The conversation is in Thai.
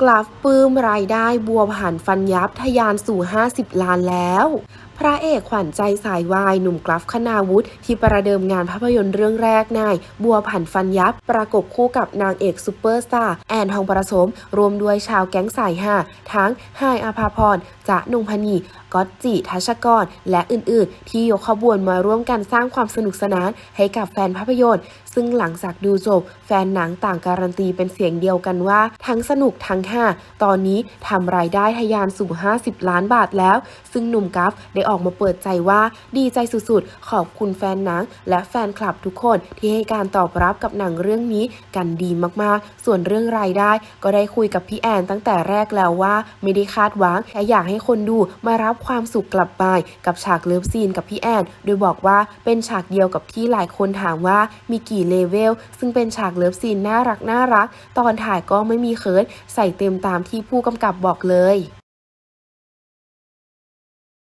กราฟปื้มรายได้บัวผ่านฟันยับทะยานสู่ 50 ล้านแล้ว พระเอกขวัญใจสายวายหนุ่มกราฟคณาวุฒิที่ประเดิมงานภาพยนตร์เรื่องแรกนายบัวผันฟันยับ ประกบคู่กับนางเอกซูเปอร์สตาร์แอนทองประสม รวมด้วยชาวแก๊งสายห้าทั้งไฮอาภาพรจะนงพนีก๊อตจิทัชกร และอื่นๆ ที่ยกขบวนมาร่วมกันสร้างความสนุกสนานให้กับแฟนภาพยนตร์ ซึ่งหลังจากดูจบ แฟนหนังต่างการันตีเป็นเสียงเดียวกันว่า ทั้งสนุกทั้งห้าตอนนี้ทำรายได้ทะยานสู่ 50 ล้านบาทแล้ว ซึ่งหนุ่มกัฟได้ออกมาเปิดใจว่าดีใจสุดๆ ขอบคุณแฟนหนัง และแฟนคลับทุกคนที่ให้การตอบรับกับหนังเรื่องนี้กันดีมากๆ ส่วนเรื่องรายได้ก็ได้คุยกับพี่แอนตั้งแต่แรกแล้วว่า ไม่ได้คาดหวังแค่อยากให้คนดูมารับความสุขกลับไปกับฉากเลิฟซีนกับพี่แอน โดยบอกว่าเป็นฉากเดียวกับที่หลายคนถามว่ามีกี่เลเวลซึ่งเป็นฉากเลิฟซีนน่ารักน่ารัก ตอนถ่ายก็ไม่มีเคิร์ดใส่เต็มตามที่ผู้กำกับบอกเลย